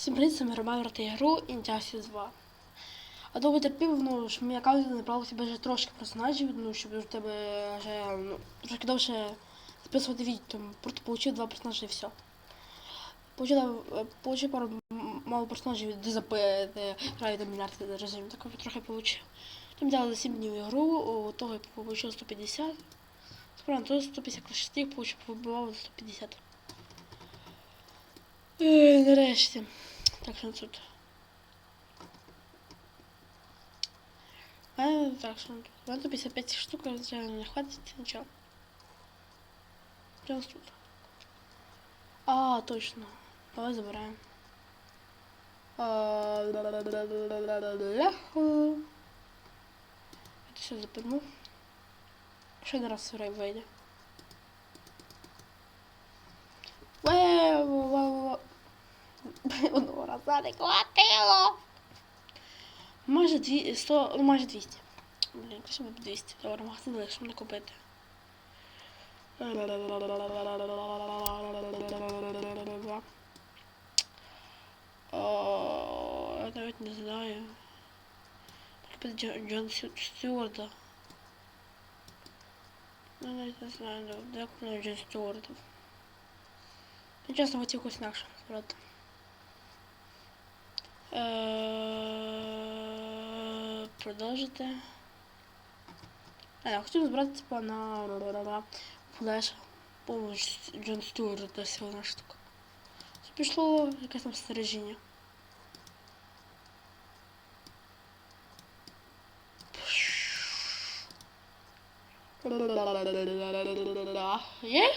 Всім привіт, це Роман грати ігру Injustice 2. А довго терпів, ну, що мій аккаунт не брав себе вже трошки персонажів, ну, щоб у тебе вже ну, трошки довше записувати відео, тому просто получив два персонажі і все. Получив, е, получив пару мало персонажів, де граю до мільярд режим, так трохи получив. Потім дали 7 днів ігру, у того я получив 150. Справді, то 156 получив, побивав 150. Нарешті. Так, что тут? А, так, что тут? Надо 55 штук, реально не хватит ничего. Прям тут. А, точно. Давай забираем. А, Это все запряму. Еще один раз в сырой войдет. Раза не хватило. Майже 100, ну майже 200. Блін, краще б 200. Добре, магазин легше мене купити. О, я навіть не знаю. Джон, Стюарта. Я навіть не знаю, де- де Джон Стюарта. Я чесно хотів якусь інакше брати. Е, Продовжити. А, я хотів збирати типа на флеш. По Джон Стюарт десь одна штука. Це пішло якесь там стережіння. Є?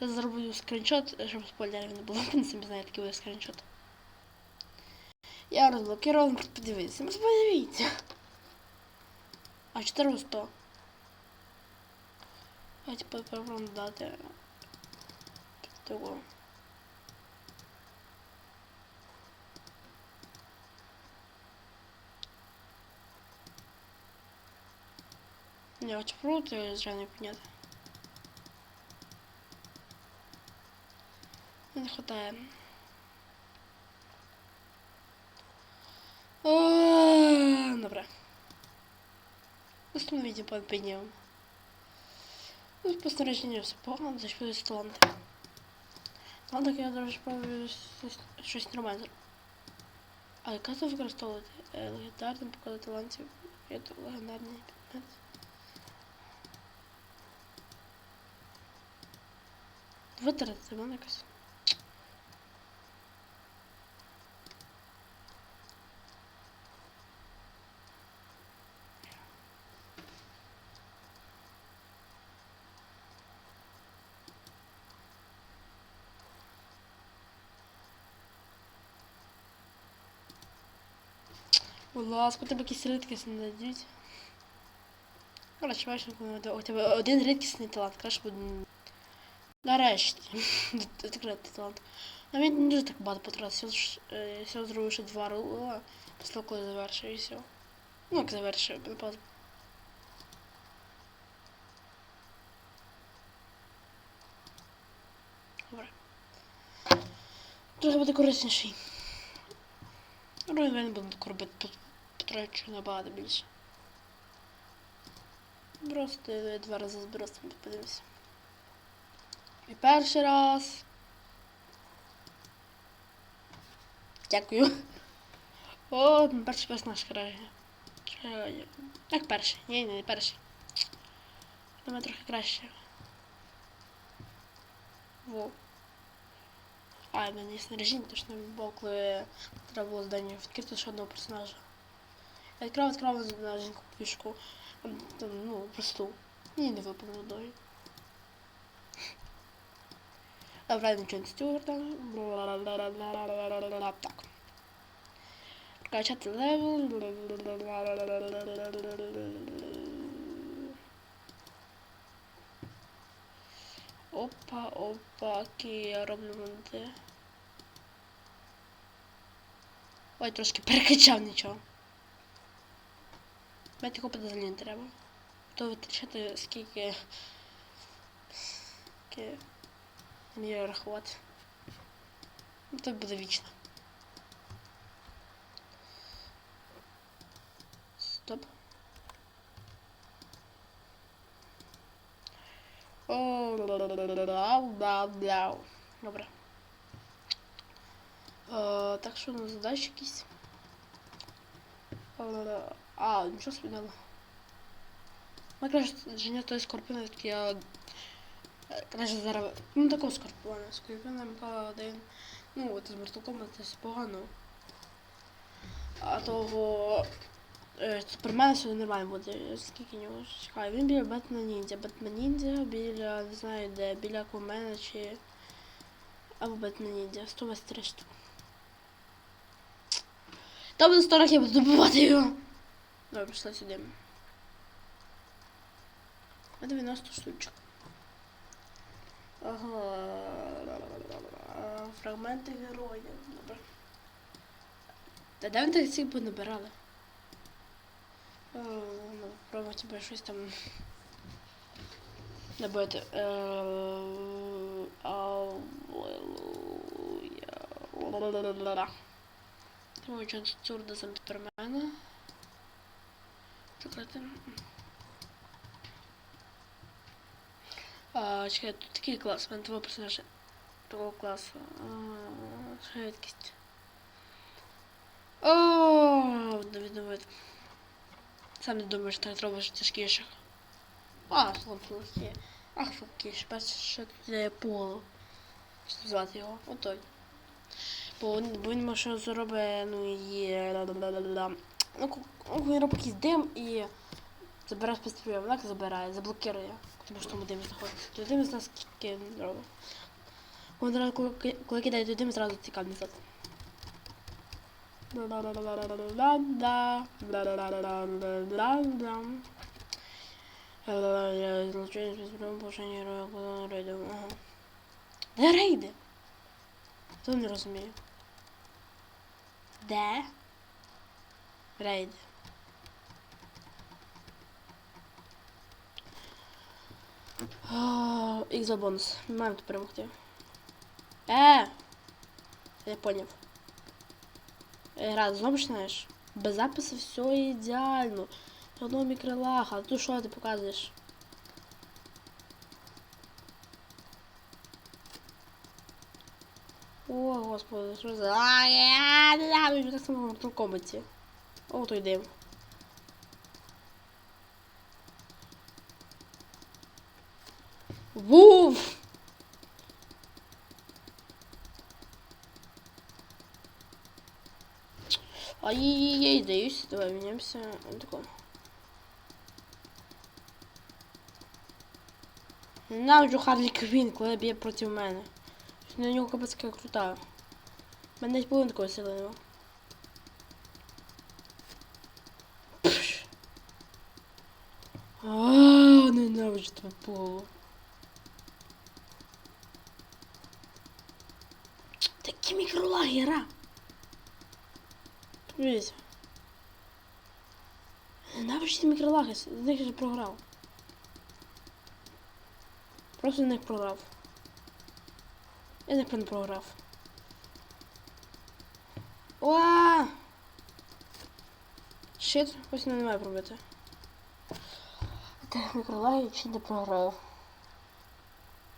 Я зроблю скріншот, щоб спойлерів не було. Ви самі знаєте, який буде скріншот. Я розблокував, просто подивіться. Ну, подивіться. А 400. Давайте попробуем дати. Того. Не, очень круто, я зря не понятно. Не. А, Добре. Установите под підняв. Ну, спостереження все погано, зачепились таланти. Ладно, я зараз спробую щось- зробити. А яка це використовувати? Е, Легендарний поклади талантів. Я тут легендарний предмет. Витратити мене якось. Будь ласка, тебе якісь рідкісні дадуть. Коротше, бачиш, у тебе один рідкісний талант, краще буде. Нарешті. Відкритий талант. Навіть не дуже так багато потратив. Все, зробив ще два рула, після коли завершив і все. Ну, як завершив, пам'ятаю. Добре. Трохи буде корисніший. Ну, я не буду робити, тут набагато більше. Просто два рази зберу, сам подивимося. І перший раз. Дякую. О, перший персонаж краще. Як перший? Ні, не перший. Думаю, трохи краще. Во. А, є снаряжіння, тож не було, коли треба було здання відкрити ще одного персонажа. Відкрив, відкрив на жінку пішку. Там, ну, просту. Ні, не водою. Добре, нічого не стюарта. Так. Прокачати левел. Опа, опа, окей, я роблю монте. Ой, трошки перекачав нічого. Мені купити взагалі не треба. То витрачати скільки. скільки вміє рахувати. Ну, то буде вічно. Стоп. Добре. Е, так що на задачі якісь. Е, А, нічого дало. Ми краще женя той скорпіон, як я краще зараз. Ну такого скорпіона. Скорпіона МК1. Ну, от з Mortal це погано. А того. Е, Супермена сьогодні нормально буде. Скільки нього чекає. Він біля Бетмена Ніндзя. Бетмен Ніндзя біля, не знаю де, біля Кумена чи. Або Бетмен Ніндзя. 123 штуки. Там на сторах я буду добивати його. Добре, пішла сюди. А 90 штучок. Ага. Фрагменти героїв. Добре. Та де вони так всіх понабирали? Е, Ну, пробуй тебе щось там. Набити. Е, Аллилуйя. Тому Джон Стюарда за Супермена. Закрити. А, чекай, тут такий клас, у мене два персонажі такого класу. Швидкість. О, відновити. Сам не думаєш, що так робиш тяжкіших. А, слабкіші. Ах, слабкіші. Бачиш, що є поло. Що звати його? Отой то він ще зробить, ну і ну, ну, він робить якийсь дим і забирає спецприйом. Вона забирає, заблокирує, тому що там дим знаходиться. То дим з нас робить. Коли, коли, коли кидає туди, зразу цікаві назад. Злочинець без прямого порушення рейду. Де рейди? Хто не розуміє? Де? Рейди. Ікс за бонус. Маємо тут перемогти. Е! Я поняв. Рад, знову починаєш? Без запису все ідеально. Одного мікролага. А тут що ти показуєш? О, господи, що за... А, я не так само в Kombat. О, той дим. Вуф! Ай-яй-яй, сдаюсь. Давай меняемся. Таком. Ненавиджу Харлі Квін, коли б'є проти мене. На нього капець яка крута. У мене навіть половин такого зеленого. Ааа, ненавиджу твою полу. Такі мікролагера. Подивіться. Ненавиджу ці мікролаги, з них же програв. Просто не програв. Я не програв. О! Щит ось не має пробити. Так, мікролаги чи не програв.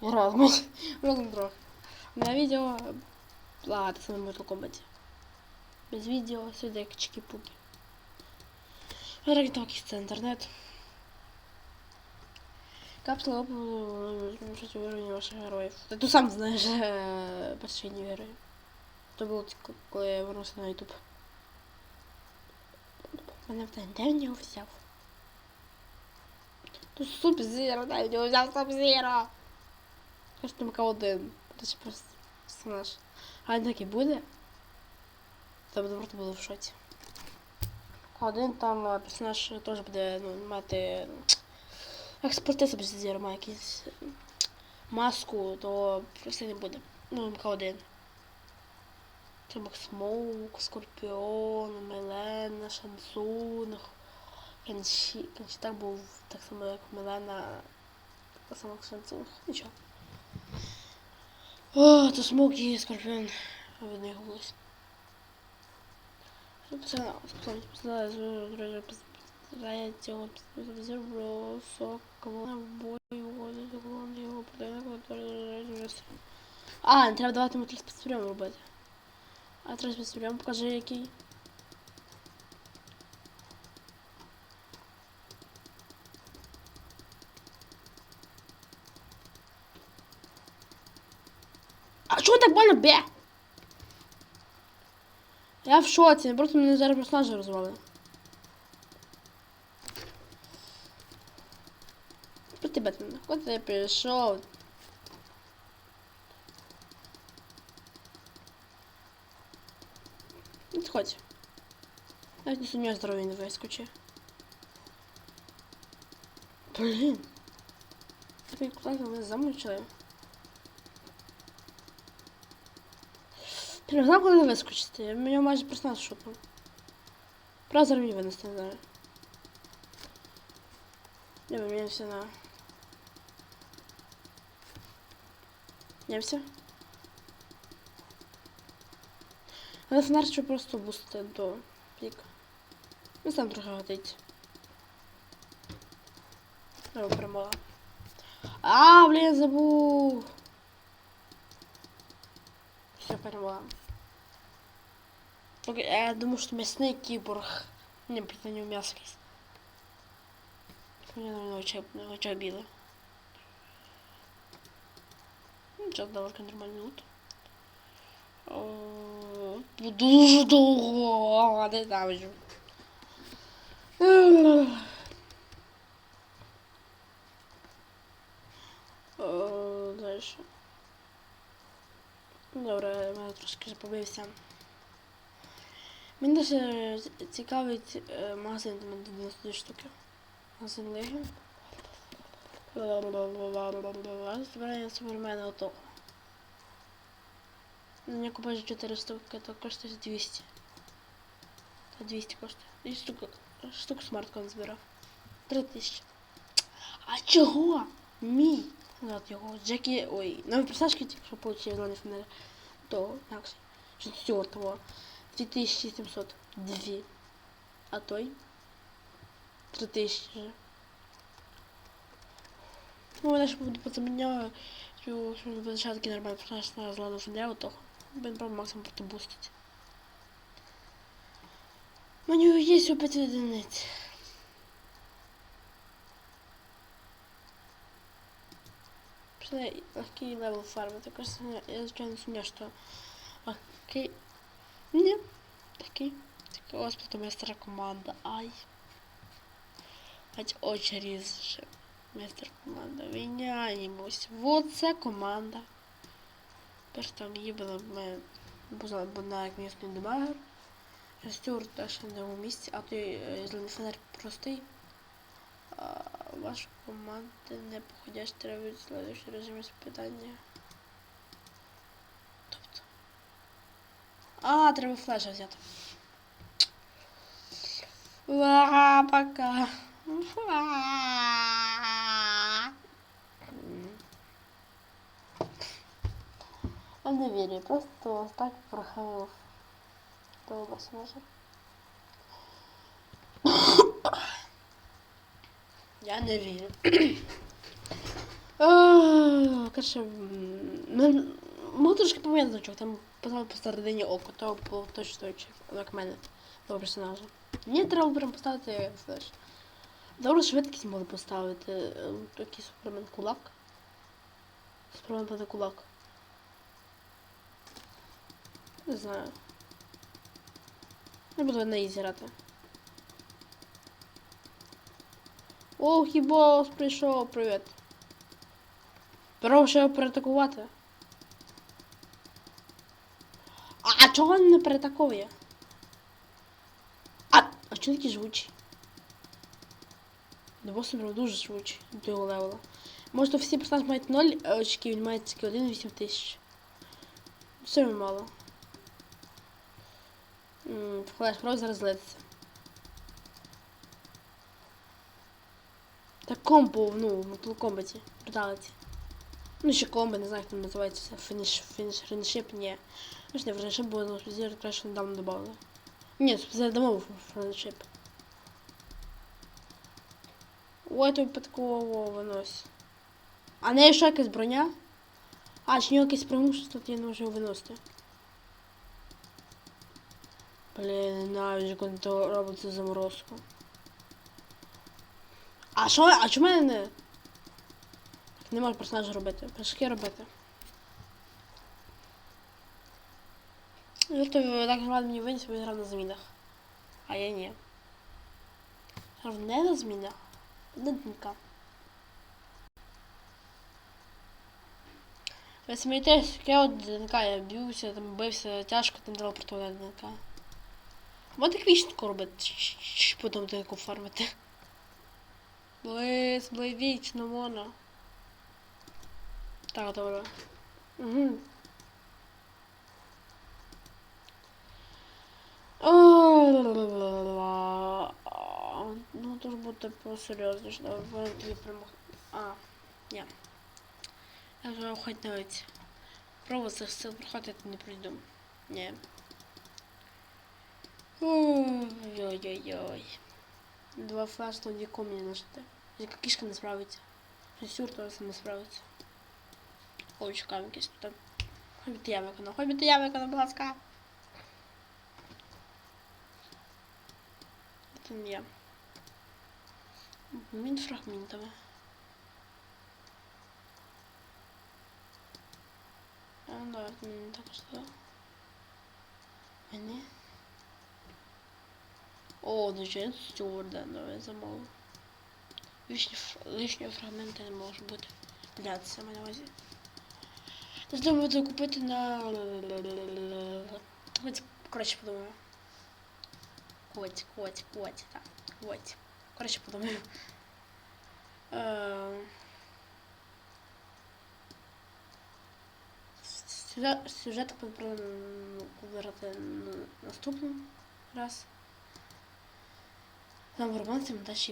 Я рад мені. Розум трох. На відео... Ладно, це не Mortal Kombat. Без видео, сюди як чики-пуки. Рагнок це интернет. Капсула опыта ну, уровень ваших героїв. Ты сам знаєш, почти не героїв. То було коли я вернувся на YouTube. Мене питання, де він його взяв? Тут суп зіро, де він його взяв суп зіро. Каже, там один. Це ж просто персонаж. А він так і буде? Та буде просто було в шоці. Один там персонаж теж буде ну, мати. Як спортився без зіро має якийсь е, маску, то просто не буде. Ну, МК1. Це Мак Смоук, Скорпіон, Мелена, Шансун, Кенші. Кенші так був так само, як Мелена, так само як Шансун. Нічого. О, то смок і скорпіон. Видно його голос. Пацана, пацана, пацана, друзі, пацана, цього зербро, сок, кавона, бою, воду, заклон, його подайник, А, не треба давати йому три спецприйом робити. А три спецприйом покажи який. А чого так больно бе? Я в шоці, просто мене зараз персонажа розвали. Що ти Бетмен? Куди ти прийшов? Відходь. Навіть не сумніваюся, здоров'я не вискочить. Блін. Такий клас мене замучили. Ти не знав, коли вискочити? Мене майже персонаж. Правда, зараз мені винести, не знаю. Не поміняемся на... Меняемся. Але фонарь щоб просто бустити до піка. Ну, сам трохи годить. Знову перемога. А, блін, забув. Все, перемога. Я думаю, что мясный киборг. Не, просто не мясо. Мне, наверное, очень обидно. Ну, Сейчас довольно нормальный лут. О, Дуже довго, не знаю. О, Дальше. Добре, я трошки запобився. Мені дуже цікавить е, магазин там 92 штуки. Магазин Легі. Збирання супермена отого. Мені купуєш 4 штуки, то коштує 200. Та 200 коштує. І штуку, штуку смарткон збирав. 3000. А чого? Мій. От його. Джекі. Ой, нові присажки тільки що получили зелений фонарь. То. 4 2700. Дві. А той? 3000 же. Ну, вона ще буде позаміняла, що що визначає такий нормальний персонаж на зеленого фонаря, Він прям максимум просто бустить. У нього є опять одиниць. Пішли легкий левел фарми. Також я звичайно сумня, що легкий. Ні, такий. Такий ось потім є стара команда. Ай. Хоть очі ріже. Містер команда. Віняємось. Вот це команда. Перш там їбали ми бо на як місний демагер. Стюарт теж на другому місці, а той е, зелений фонарь простий. А, ваша команда не походящ требують следующий режим испытання. Тобто. А, треба флеша взяти. Ва, пока. Я не вірю, просто так прохавав. До вас може. Я не вірю. А, Короче, м, можу трошки поміняти значок, там поставили посередині око, то було точно точно, як мене, того персонажа. Мені треба прям поставити флеш. Добре, швидкість можу поставити. е, Такий супермен кулак. Супермен проти кулак. Не знаю. Не буду на ізі грати. О, хібос прийшов, привіт. Пора ще його переатакувати. А, а чого він не переатаковує? А, а чого такі живучі? Босс прям дуже живучий до його левела. Може то всі персонажі мають 0 очків, він має тільки 1,8 тисяч. Все мало. Флеш, зараз злиться. Так комбо, ну, в Mortal Kombat, бруталиті. Ну, ще комби, не знаю, як там називається це. Фініш, фініш, френдшип, ні. Ну, ж не френдшип, бо ну, спеціально краще недавно додали. Ні, спеціально домов френдшип. Ой, то випадково винось. А не ще якась броня? А, чи нього якесь преимущество, то я не можу його виносити. Блін, ненавиджу, коли то робить цю заморозку. А що? А чому мене не? Не можу персонажа робити. Прыжки робити. Ну, то так грав мені виніс, бо він грав на змінах. А я ні. Грав не на змінах. На днка. Ви смієтесь, як я от ДНК, я б'юся, там бився тяжко, там дала проти ДНК. Можна квічнику робити, чи потім ДНК фармити. Близ, близьвічно можна. Так, добре. Угу. Ну, ж буде посерйозніше. Давай тобі перемог. А, ні. Я вже хоч навіть пробу цих сил проходити не прийду. Ні. Ой-ой-ой. Два флеш то нікому не нажити. Яка кішка не справиться. Сюр теж не справиться. Ой, чекаємо якесь тут. Хай би ти я виконав, хай би ти я виконав, будь ласка. Це не я. Мін фрагментами. А, ну, давай, мені також туди. Мені. О, дуже стюарда, давай замовив. Лишні, лишні фрагменти не може бути. Бля, це має на увазі. Тож думаю, буду купити на... Коротше, подумаю. Коть, коть, коть, так, коть. Коротше, подумаю. Е, Сюжет, сюжет про вибирати наступний раз. Там роман, монтаж